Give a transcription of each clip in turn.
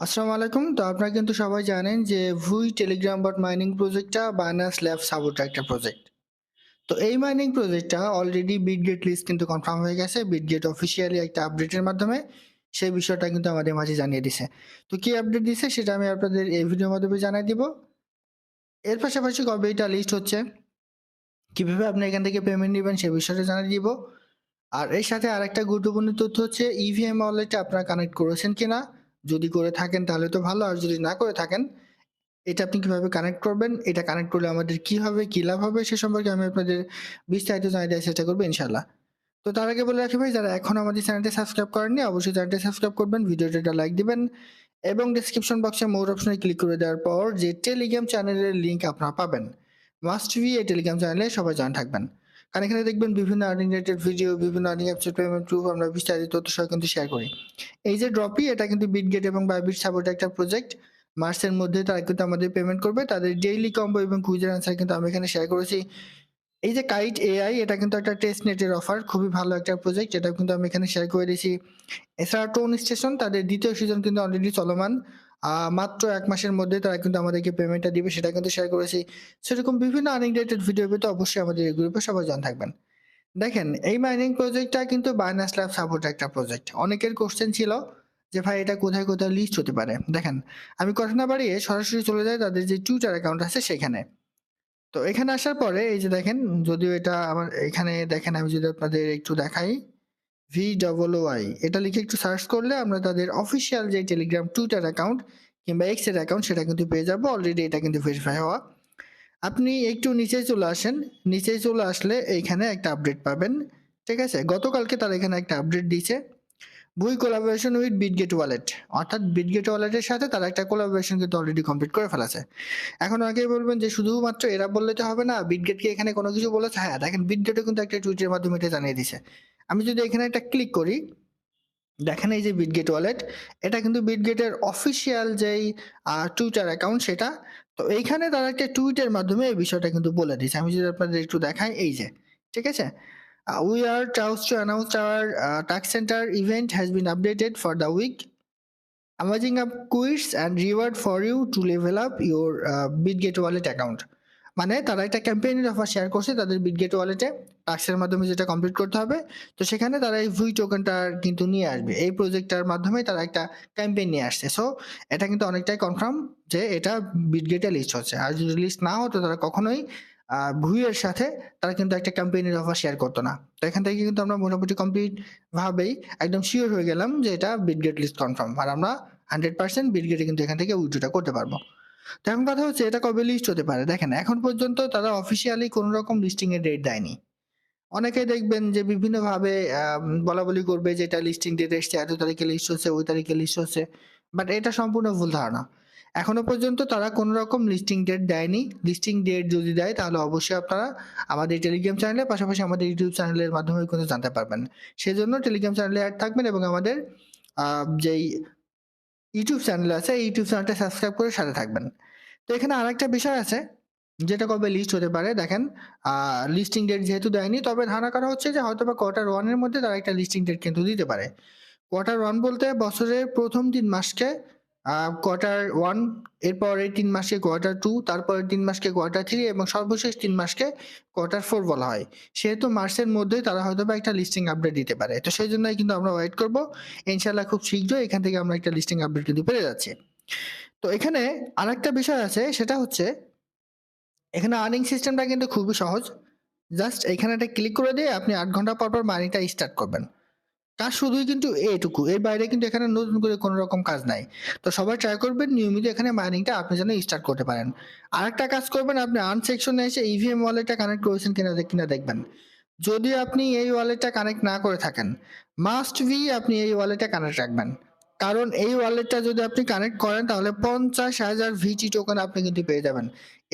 আসসালামু আলাইকুম। তো আপনারা কিন্তু সবাই জানেন যে ভুই টেলিগ্রাম বট মাইনিং প্রজেক্টটা বাইনান্স ল্যাব সাপোর্ট একটা প্রজেক্ট তো এই মাইনিং প্রজেক্টটা অলরেডি বিটগেট লিস্ট কিন্তু কনফার্ম হয়ে গেছে। বিটগেট অফিসিয়ালি একটা আপডেটের মাধ্যমে সেই বিষয়টা কিন্তু আমাদের মাঝে জানিয়ে দিছে। তো কি আপডেট দিছে সেটা আমি আপনাদের এই ভিডিওর মাধ্যমে জানিয়ে দিব। এর পাশাপাশি কবে এটা লিস্ট হচ্ছে, কীভাবে আপনি এখান থেকে পেমেন্ট নেবেন সে বিষয়টা জানিয়ে দিব। আর এর সাথে আরেকটা গুরুত্বপূর্ণ তথ্য হচ্ছে E ইভিএম ওয়ালেটে আপনারা কানেক্ট করেছেন কিনা যদি করে থাকেন তাহলে তো ভালো, আর যদি না করে থাকেন, এটা আপনি কীভাবে কানেক্ট করবেন? এটা কানেক্ট করলে আমাদের কি হবে, কি লাভ হবে, সে সম্পর্কে আমি আপনাদের বিস্তারিত জানিয়ে দেওয়ার চেষ্টা করব ইনশাল্লাহ তো তার আগে বলে রাখি ভাই, যারা এখন আমাদের চ্যানেলটি সাবস্ক্রাইব করেননি, অবশ্যই চ্যানেলটি সাবস্ক্রাইব করবেন ভিডিওটা লাইক দিবেন এবং ডিসক্রিপশন বক্সে মোর অপশনে ক্লিক করে দেওয়ার পর যে টেলিগ্রাম চ্যানেলের লিঙ্ক আপনারা পাবেন। মাস্ট বি এই টেলিগ্রাম চ্যানেলে সবাই জয়েন থাকবেন। কারণ এখানে দেখবেন বিভিন্ন আর্নিং রিলেটেড ভিডিও বিভিন্ন আর্নিং অ্যাপসের পেমেন্ট প্রুফ আমরা বিস্তারিত তথ্য সহ কিন্তু শেয়ার করি। এই যে ড্রপি এটা কিন্তু বিটগেট এবং বাইবিট সাপোর্ট একটা প্রজেক্ট মার্চের মধ্যে তারা কিন্তু আমাদের পেমেন্ট করবে। তাদের ডেইলি কম্বো এবং কুইজের আনসার কিন্তু আমি এখানে শেয়ার করেছি। এই যে কাইট এআই এটা কিন্তু একটা টেস্ট নেটের অফার খুবই ভালো একটা প্রজেক্ট যেটা কিন্তু আমি এখানে শেয়ার করে দিয়েছি। এছাড়া টোন স্টেশন তাদের দ্বিতীয় সিজন কিন্তু অলরেডি চলমান। মাত্র এক মাসের মধ্যে তারা কিন্তু আমাদেরকে পেমেন্টটা দিবে, সেটা কিন্তু শেয়ার করেছি। সেরকম বিভিন্ন আর্নিং রিলেটেড ভিডিও পেতে অবশ্যই আমাদের এই গ্রুপে সবাই জান থাকবেন। দেখেন, এই মাইনিং প্রজেক্টটা কিন্তু বাইনাস ল্যাব সাপোর্ট একটা প্রজেক্ট অনেকের কোশ্চেন ছিল যে, ভাই, এটা কোথায় কোথায় লিস্ট হতে পারে? দেখেন, আমি কথা না বাড়িয়ে সরাসরি চলে যাই, তাদের যে টুইটার অ্যাকাউন্ট আছে সেখানে। তো এখানে আসার পরে, এই যে দেখেন, যদিও এটা আমার, এখানে দেখেন, আমি যদি আপনাদের একটু দেখাই। ভি ওয়াই এটা লিখে একটু সার্চ করলে আমরা তাদের অফিসিয়াল যে টেলিগ্রাম টুইটার অ্যাকাউন্ট কিংবা এক্সের অ্যাকাউন্ট সেটা কিন্তু পেয়ে যাব। অলরেডি এটা কিন্তু ভেরিফাই হওয়া। আপনি একটু নিচে চলে আসেন। নিচে চলে আসলে এইখানে একটা আপডেট পাবেন। ঠিক আছে? গতকালকে তারা এখানে একটা আপডেট দিয়েছে। বুই কোলাবোরেশন উইথ বিটগেট ওয়ালেট অর্থাৎ বিটগেট ওয়ালেটের সাথে তারা একটা কোলাবোরেশন কিন্তু অলরেডি কমপ্লিট করে ফেলাছে। এখন আগে বলবেন যে শুধুমাত্র এরা বললে তো হবে না বিটগেটকে এখানে কোনো কিছু বলেছে? হ্যাঁ দেখেন বিটগেটও কিন্তু একটা টুইটের মাধ্যমে এটা জানিয়ে দিছে আমি যদি এখানে একটা ক্লিক করি, দেখেন এই যে বিটগেট ওয়ালেট এটা কিন্তু বিটগেটের অফিসিয়াল যেই টুইটার অ্যাকাউন্ট সেটা। তো এইখানে তারা একটা টুইটের মাধ্যমে এই বিষয়টা কিন্তু বলে দিয়েছে। আমি যদি আপনাদের একটু দেখাই, এই যে, ঠিক আছে? We are thrilled to announce our tasks centre event has been updated for the week amazing up quests and reward for you to level up your Bitget wallet account মানে তারা একটা ক্যাম্পেইনের অফার শেয়ার করছে তাদের Bitget ওয়ালেটে টাক্সের মাধ্যমে যেটা complete করতে হবে। তো সেখানে তারা এই ভুই টোকেনটা কিন্তু নিয়ে আসবে। এই প্রজেক্টটার মাধ্যমে তারা একটা ক্যাম্পেইন নিয়ে আসছে। সো এটা কিন্তু অনেকটাই কনফার্ম যে এটা বিটগেটে লিস্ট হচ্ছে। আর যদি লিস্ট না হতো তারা কখনোই ভুইয়ের সাথে তারা কিন্তু একটা ক্যাম্পেইনের অফার শেয়ার করতো না। তো এখান থেকে কিন্তু আমরা মোটামুটি কমপ্লিট ভাবেই একদম শিওর হয়ে গেলাম যে এটা বিটগেট লিস্ট কনফার্ম আর আমরা হান্ড্রেড পার্সেন্ট বিটগেটে কিন্তু এখান থেকে উইথড্রটা করতে পারব। তো এখন কথা হচ্ছে, এটা কবে লিস্ট হতে পারে? দেখেন, এখন পর্যন্ত তারা অফিসিয়ালি কোনো রকম লিস্টিং এর ডেট দেয়নি। অনেকে দেখবেন যে বিভিন্নভাবে বলা বলি করবে যে এটা লিস্টিং ডেট এসছে, এত তারিখে লিস্ট হচ্ছে, ওই তারিখে লিস্ট হচ্ছে বাট এটা সম্পূর্ণ ভুল ধারণা। এখনও পর্যন্ত তারা কোনো রকম লিস্টিং ডেট দেয়নি। লিস্টিং ডেট যদি দেয়, তাহলে অবশ্যই আপনারা আমাদের টেলিগ্রাম চ্যানেলে পাশাপাশি আমাদের ইউটিউব চ্যানেলের মাধ্যমে কিন্তু জানতে পারবেন। সেজন্য টেলিগ্রাম চ্যানেলে অ্যাড থাকবেন এবং আমাদের যেই ইউটিউব চ্যানেল আছে, এই ইউটিউব চ্যানেলটা সাবস্ক্রাইব করে সাথে থাকবেন। তো এখানে আরেকটা বিষয় আছে, যেটা কবে লিস্ট হতে পারে, দেখেন লিস্টিং ডেট যেহেতু দেয়নি, তবে ধারণা করা হচ্ছে যে হয়তো বা কোয়ার্টার ওয়ানের মধ্যে তারা একটা লিস্টিং ডেট কিন্তু দিতে পারে। কোয়ার্টার ওয়ান বলতে বছরের প্রথম তিন মাসকে কোয়ার্টার ওয়ান এরপরে তিন মাসকে কোয়ার্টার টু তারপরে তিন মাসকে কোয়ার্টার থ্রি এবং সর্বশেষ তিন মাসকে কোয়ার্টার ফোর বলা হয়। সেহেতু মার্চের মধ্যেই তারা হয়তো বা একটা লিস্টিং আপডেট দিতে পারে। তো সেই জন্যই কিন্তু আমরা ওয়েট করব। ইনশাল্লাহ খুব শীঘ্রই এখান থেকে আমরা একটা লিস্টিং আপডেট কিন্তু পেয়ে যাচ্ছি। তো এখানে আরেকটা বিষয় আছে, সেটা হচ্ছে এখানে আর্নিং সিস্টেমটা কিন্তু খুবই সহজ। জাস্ট এখানে একটা ক্লিক করে দিয়ে আপনি আট ঘণ্টা পর পর মার্নিংটা স্টার্ট করবেন। কাজ শুধুই কিন্তু এইটুকু এর বাইরে কিন্তু এখানে নতুন করে কোনো রকম কাজ নাই। তো সবাই ট্রাই করবেন, নিয়মিত এখানে মাইনিংটা আপনি যেন স্টার্ট করতে পারেন। আরেকটা কাজ করবেন, আপনি আর্ন সেকশনে এসে ইভিএম ওয়ালেটটা কানেক্ট করেছেন কিনা কিনা দেখবেন। যদি আপনি এই ওয়ালেটটা কানেক্ট না করে থাকেন মাস্ট বি আপনি এই ওয়ালেটটা কানেক্ট রাখবেন। কারণ এই ওয়ালেটটা যদি আপনি কানেক্ট করেন, তাহলে পঞ্চাশ হাজার ভিটি টোকেন আপনি কিন্তু পেয়ে যাবেন।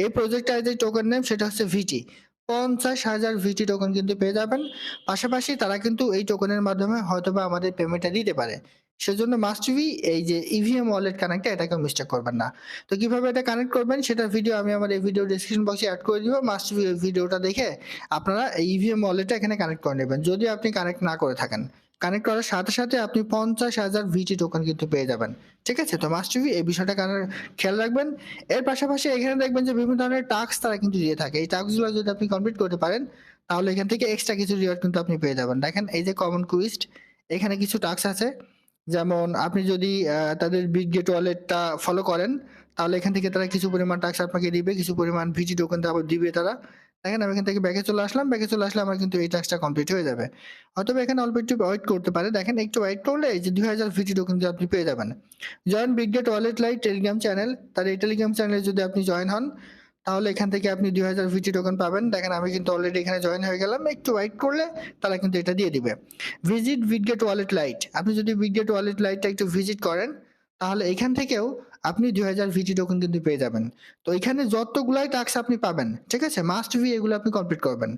এই প্রজেক্টটার যে টোকেন নেম সেটা হচ্ছে ভিটি পঞ্চাশ হাজার ভিটি টোকন কিন্তু পেয়ে যাবেন। পাশাপাশি তারা কিন্তু এই টোকনের মাধ্যমে হয়তোবা আমাদের পেমেন্টটা দিতে পারে। সেজন্য মাস্ট বি এই যে E ইভিএম ওয়ালেট কানেক্টটা এটাকে মিস্টেক করবেন না। তো কীভাবে এটা কানেক্ট করবেন, সেটার ভিডিও আমি আমার এই ভিডিও ডিসক্রিপশন বক্সে অ্যাড করে দিব। মাস্ট ভিডিওটা দেখে আপনারা এই E ইভিএম ওয়ালেটটা এখানে কানেক্ট করে নেবেন, যদি আপনি কানেক্ট না করে থাকেন। কানেক্ট করার সাথে সাথে আপনি পঞ্চাশ হাজার ভিটি টোকেন কিন্তু পেয়ে যাবেন। ঠিক আছে? তো মাস্ট বি এই বিষয়টা কারণ খেয়াল রাখবেন। এর পাশাপাশি এখানে দেখবেন যে বিভিন্ন ধরনের টাস্ক তারা কিন্তু দিয়ে থাকে। এই টাস্কগুলো যদি আপনি কমপ্লিট করতে পারেন, তাহলে এখান থেকে এক্সট্রা কিছু রিওয়ার্ড কিন্তু আপনি পেয়ে যাবেন। দেখেন, এই যে কমন কুইস্ট এখানে কিছু টাস্ক আছে। যেমন আপনি যদি তাদের বিগ গেট ওয়ালেটটা ফলো করেন, তাহলে এখান থেকে তারা কিছু পরিমাণ টাস্ক আপনাকে দিবে, কিছু পরিমাণ ভিজি টোকেন আবার দিবে তারা। দেখেন আমি এখান থেকে ব্যাকে চলে আসলাম ব্যাকে চলে আসলে আমার কিন্তু এই টাস্কটা কমপ্লিট হয়ে যাবে। অথবা এখানে অল্প একটু ওয়েট করতে পারে। দেখেন একটু ওয়েট করলে এই যে দুই হাজার ভিজি কিন্তু আপনি পেয়ে যাবেন। Join Bitget wallet lite Telegram channel তার এই টেলিগ্রাম চ্যানেলে যদি আপনি জয়েন হন, তাহলে এখান থেকে আপনি দুই হাজার ভিটি টোকেন পাবেন। দেখেন আমি কিন্তু অলরেডি এখানে জয়েন হয়ে গেলাম। একটু ওয়েট করলে তারা কিন্তু এটা দিয়ে দিবে। ভিজিট বিটগেট ওয়ালেট লাইট আপনি যদি বিটগেট ওয়ালেট লাইটটা একটু ভিজিট করেন তাহলে এখান থেকেও আপনি দুই হাজার ভিটি টোকেন কিন্তু পেয়ে যাবেন। তো এখানে যতগুলাই টাস্ক আপনি পাবেন, ঠিক আছে? মাস্ট ভি এগুলো আপনি কমপ্লিট করবেন।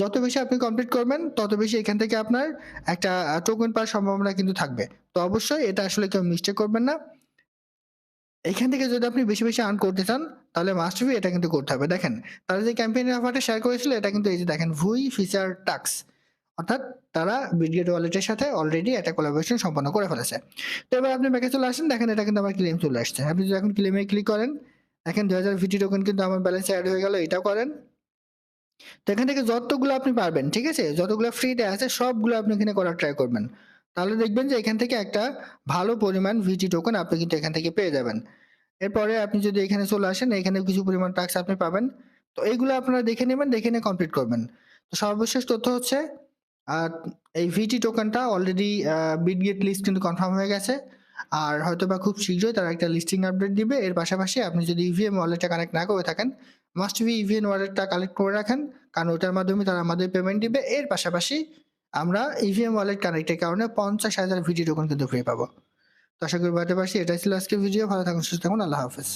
যত বেশি আপনি কমপ্লিট করবেন, তত বেশি এখান থেকে আপনার একটা টোকেন পাওয়ার সম্ভাবনা কিন্তু থাকবে। তো অবশ্যই এটা আসলে কেউ মিস্টেক করবেন না। এখান থেকে যদি আপনি বেশি বেশি আর্ন করতে চান, তাহলে মাস্ট বি এটা কিন্তু করতে হবে। দেখেন, তারা যে ক্যাম্পেইনের অফারটা শেয়ার করেছিল, এটা কিন্তু এই যে দেখেন ভুই ফিচার টাক্স অর্থাৎ তারা বিটগেট ওয়ালেটের সাথে অলরেডি একটা কোলাবোরেশন সম্পন্ন করে ফেলেছে। তো এবার আপনি ব্যাকে চলে আসেন, দেখেন এটা কিন্তু আমার ক্লেম চলে আসছে। আপনি যদি এখন ক্লেমে ক্লিক করেন, দেখেন দু হাজার ভিটি টোকেন কিন্তু আমার ব্যালেন্সে অ্যাড হয়ে গেল, এটাও করেন। তো এখান থেকে যতগুলো আপনি পারবেন, ঠিক আছে? যতগুলো ফ্রিতে আছে, সবগুলো আপনি এখানে করার ট্রাই করবেন। তাহলে দেখবেন যে এখান থেকে একটা ভালো পরিমাণ ভিটি টোকেন আপনি কিন্তু এখান থেকে পেয়ে যাবেন। এরপরে আপনি যদি এখানে চলে আসেন, এখানে কিছু পরিমাণ টাক্স আপনি পাবেন। তো এইগুলো আপনারা দেখে নেবেন, দেখে নিয়ে কমপ্লিট করবেন। তো সর্বশেষ তথ্য হচ্ছে আর এই ভিটি টোকেনটা অলরেডি বিটগেট লিস্ট কিন্তু কনফার্ম হয়ে গেছে। আর হয়তো বা খুব শীঘ্রই তারা একটা লিস্টিং আপডেট দিবে। এর পাশাপাশি আপনি যদি ইভিএম ওয়ালেটটা কানেক্ট না করে থাকেন মাস্ট বি ইভিএম ওয়ালেটটা কালেক্ট করে রাখেন। কারণ ওটার মাধ্যমে তারা আমাদের পেমেন্ট দিবে। এর পাশাপাশি আমরা ইভিএম ওয়ালেট কানেক্টের কারণে পঞ্চাশ হাজার ভিডিও টোকেন কিন্তু ফ্রি পাবো। তো আশা করি বাড়তে পারছি। এটাই ছিল আজকের ভিডিও ভালো থাকুন, সুস্থ থাকুন। আল্লাহ হাফেজ।